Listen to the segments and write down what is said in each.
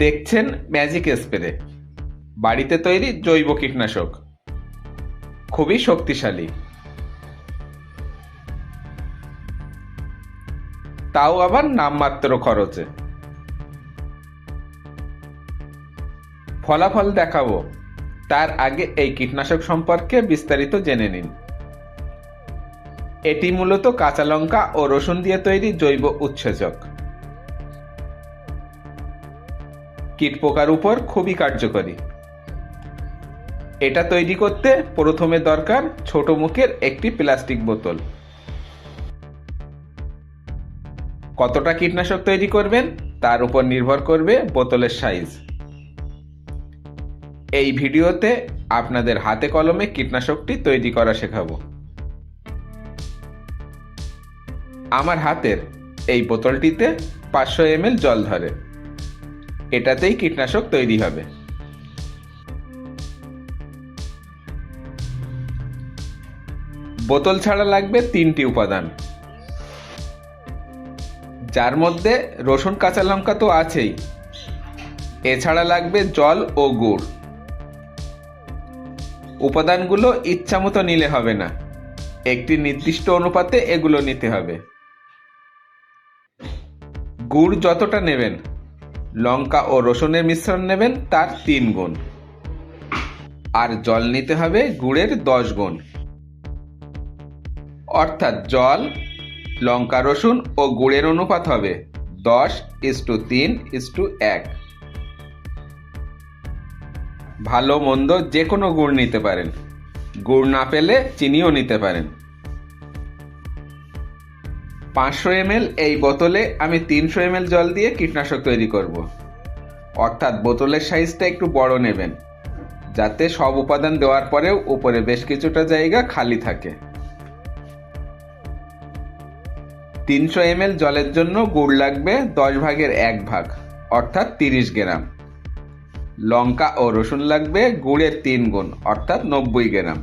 দেখছেন magic spray বাড়িতে তৈরি জৈব কীটনাশক। খুবই শক্তিশালী। তাও আবার নামমাত্র খরচে। ফলাফল দেখাবো। তার আগে এই কীটনাশক সম্পর্কে বিস্তারিত জেনে নিন। এটি মূলত কাঁচা লঙ্কা ও রসুন দিয়ে তৈরি জৈব উৎসেচক। কীটপোকার উপর খুবই কার্যকরী। এটা তৈরি করতে প্রথমে দরকার ছোট মুখের একটি প্লাস্টিক বোতল। কতটা কীটনাশক তৈরি করবেন তার উপর নির্ভর করবে বোতলের সাইজ। এই ভিডিওতে আপনাদের হাতে কলমে কীটনাশকটি তৈরি করা শেখাবো। আমার হাতের এই বোতলটিতে পাঁচশো এমএল জল ধরে। এটাতেই কীটনাশক তৈরি হবে। বোতল ছাড়া লাগবে তিনটি উপাদান। যার মধ্যে রসুন, কাঁচা লঙ্কা তো আছেই। এছাড়া লাগবে জল ও গুড়। উপাদানগুলো ইচ্ছামতো নিলে হবে না। একটি নির্দিষ্ট অনুপাতে এগুলো নিতে হবে। গুড় যতটা নেবেন লঙ্কা ও রসুনের মিশ্রণ নেবেন তার তিন গুণ। আর জল নিতে হবে গুড়ের দশ গুণ। অর্থাৎ জল, লঙ্কা, রসুন ও গুড়ের অনুপাত হবে দশ ইস টু তিন ইস টু এক। ভালো, মন্দ যে কোনো গুড় নিতে পারেন। গুড় না পেলে চিনিও নিতে পারেন। পাঁচশো এমএল এই বোতলে আমি তিনশো এমএল জল দিয়ে কীটনাশক তৈরি করব। অর্থাৎ বোতলের সাইজটা একটু বড় নেবেন, যাতে সব উপাদান দেওয়ার পরেও উপরে বেশ কিছুটা জায়গা খালি থাকে। তিনশো এমএল জলের জন্য গুড় লাগবে দশ ভাগের এক ভাগ, অর্থাৎ তিরিশ গ্রাম। লঙ্কা ও রসুন লাগবে গুড়ের তিন গুণ, অর্থাৎ নব্বই গ্রাম।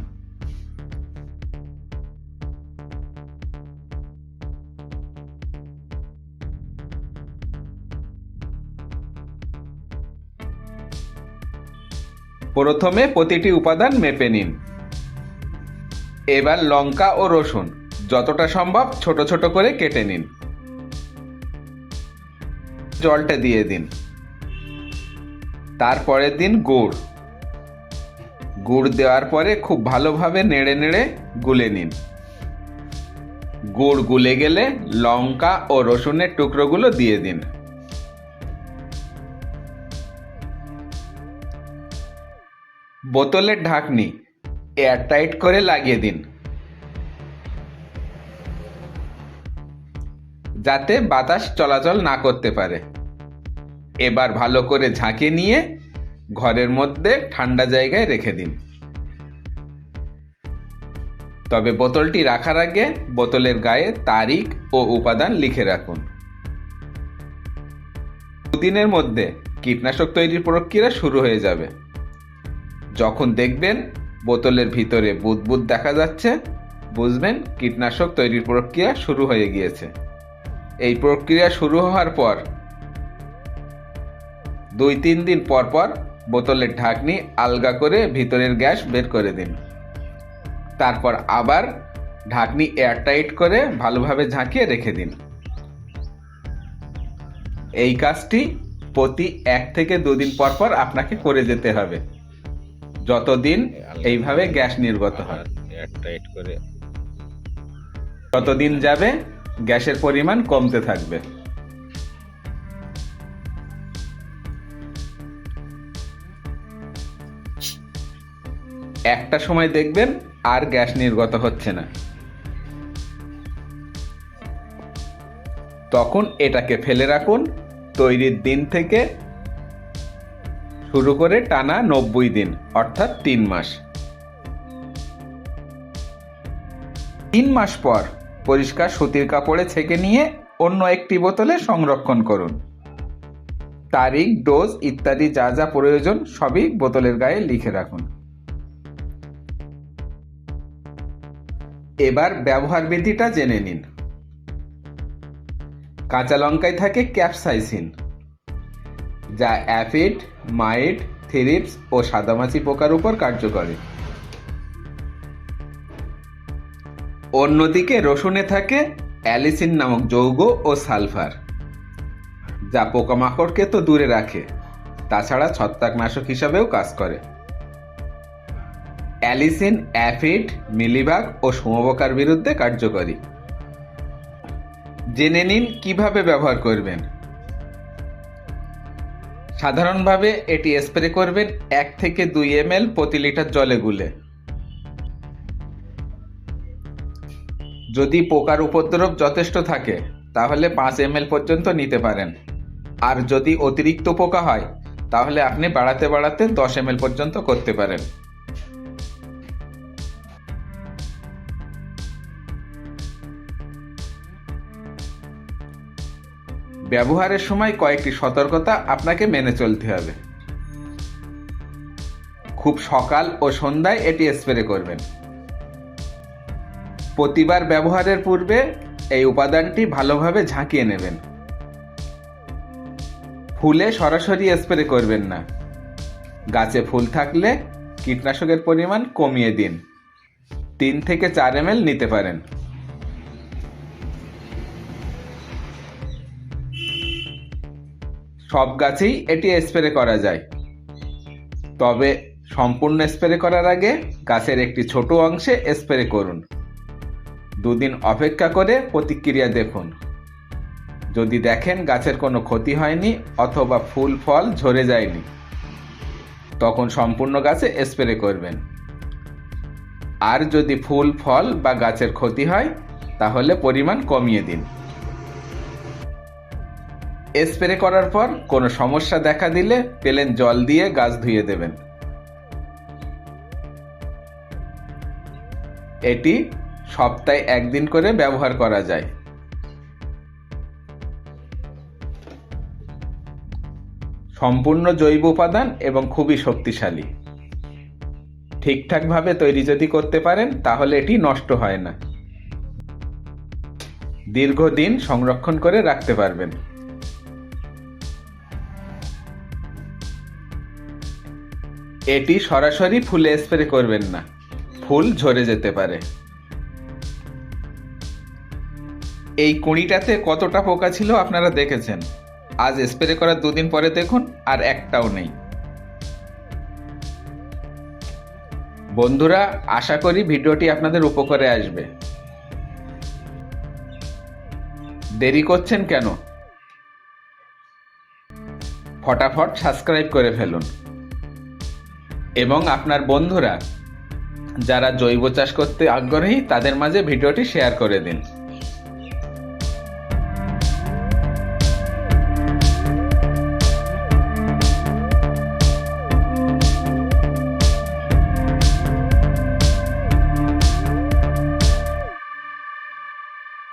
প্রথমে প্রতিটি উপাদান মেপে নিন। এবার লঙ্কা ও রসুন, যতটা সম্ভব ছোট ছোট করে কেটে নিন। জলটা দিয়ে দিন। তারপরের দিন গুড়। গুড় দেওয়ার পরে খুব ভালোভাবে নেড়ে নেড়ে গুলে নিন। গুড় গুলে গেলে লঙ্কা ও রসুনের টুকরোগুলো দিয়ে দিন। বোতলের ঢাকনি, এয়ারটাইট করে লাগিয়ে দিন। যাতে বাতাস চলাচল না করতে পারে। এবার ভালো করে ঝাঁকে নিয়ে ঘরের মধ্যে ঠান্ডা জায়গায় রেখে দিন। তবে বোতলটি রাখার আগে বোতলের গায়ে তারিখ ও উপাদান লিখে রাখুন। দুদিনের মধ্যে কীটনাশক তৈরির প্রক্রিয়া শুরু হয়ে যাবে। যখন দেখবেন বোতলের ভিতরে বুদবুদ দেখা যাচ্ছে, বুঝবেন কীটনাশক তৈরির প্রক্রিয়া শুরু হয়ে গিয়েছে। এই প্রক্রিয়া শুরু হওয়ার পর দুই তিন দিন পর পর বোতলের ঢাকনি আলগা করে ভিতরের গ্যাস বের করে দিন। তারপর আবার ঢাকনি এয়ারটাইট করে ভালোভাবে ঝাঁকিয়ে রেখে দিন। এই কাজটি প্রতি এক থেকে দুদিন পর পর আপনাকে করে যেতে হবে। যতদিন এইভাবে গ্যাস নির্গত হয়। করে। ততদিন যাবে গ্যাসের পরিমাণ কমতে থাকবে। একটা সময় দেখবেন আর গ্যাস নির্গত হচ্ছে না। তখন এটাকে ফেলে রাখুন তৈরির দিন থেকে শুরু করে টানা নব্বই দিন, অর্থাৎ তিন মাস। তিন মাস পর পরিষ্কার সুতির কাপড়ে ছেঁকে নিয়ে অন্য একটি বোতলে সংরক্ষণ করুন। তারিখ, ডোজ ইত্যাদি যা যা প্রয়োজন সবই বোতলের গায়ে লিখে রাখুন। এবার ব্যবহার বিধিটা জেনে নিন। কাঁচা লঙ্কায় থাকে ক্যাপসাইসিন। যা অ্যাফিড মাইট থিরিপস ও সাদামাছি পোকার উপর কার্যকরী অন্যদিকে রসুনে থাকে অ্যালিসিন নামক যৌগ ও সালফার, যা পোকামাকড়কে তো দূরে রাখে, তাছাড়া ছত্রাকনাশক হিসাবেও কাজ করে। অ্যালিসিন, অ্যাফিড, মিলিবাগ ও শুমবোকার বিরুদ্ধে কার্যকরী। জেনে নিন কীভাবে ব্যবহার করবেন। সাধারণভাবে এটি স্প্রে করবেন এক থেকে দুই এম প্রতি লিটার জলে গুলে। যদি পোকার উপদ্রব যথেষ্ট থাকে, তাহলে পাঁচ এম পর্যন্ত নিতে পারেন। আর যদি অতিরিক্ত পোকা হয়, তাহলে আপনি বাড়াতে বাড়াতে দশ এম পর্যন্ত করতে পারেন। ব্যবহারের সময় কয়েকটি সতর্কতা আপনাকে মেনে চলতে হবে। খুব সকাল ও সন্ধ্যায় এটি স্প্রে করবেন। প্রতিবার ব্যবহারের পূর্বে এই উপাদানটি ভালোভাবে ঝাঁকিয়ে নেবেন। ফুলে সরাসরি স্প্রে করবেন না। গাছে ফুল থাকলে কীটনাশকের পরিমাণ কমিয়ে দিন। তিন থেকে চার এম নিতে পারেন। সব গাছেই এটি স্প্রে করা যায়। তবে সম্পূর্ণ স্প্রে করার আগে গাছের একটি ছোট অংশে স্প্রে করুন। দুদিন অপেক্ষা করে প্রতিক্রিয়া দেখুন। যদি দেখেন গাছের কোনো ক্ষতি হয়নি অথবা ফুল, ফল ঝরে যায়নি, তখন সম্পূর্ণ গাছে স্প্রে করবেন। আর যদি ফুল, ফল বা গাছের ক্ষতি হয়, তাহলে পরিমাণ কমিয়ে দিন। স্প্রে করার পর কোনো সমস্যা দেখা দিলে পেলেন জল দিয়ে গাছ ধুয়ে দেবেন। এটি সপ্তাহে একদিন করে ব্যবহার করা যায়। সম্পূর্ণ জৈব উপাদান এবং খুবই শক্তিশালী। ঠিকঠাকভাবে তৈরি যদি করতে পারেন, তাহলে এটি নষ্ট হয় না। দীর্ঘদিন সংরক্ষণ করে রাখতে পারবেন। এটি সরাসরি ফুলে স্প্রে করবেন না। ফুল ঝরে যেতে পারে। এই কুঁড়িটাতে কতটা পোকা ছিল আপনারা দেখেছেন। আজ স্প্রে করার দুদিন পরে দেখুন, আর একটাও নেই। বন্ধুরা, আশা করি ভিডিওটি আপনাদের উপকারে আসবে। দেরি করছেন কেন? ফটাফট সাবস্ক্রাইব করে ফেলুন। এবং আপনার বন্ধুরা যারা জৈব চাষ করতে আগ্রহী তাদের মাঝে ভিডিওটি শেয়ার করে দিন।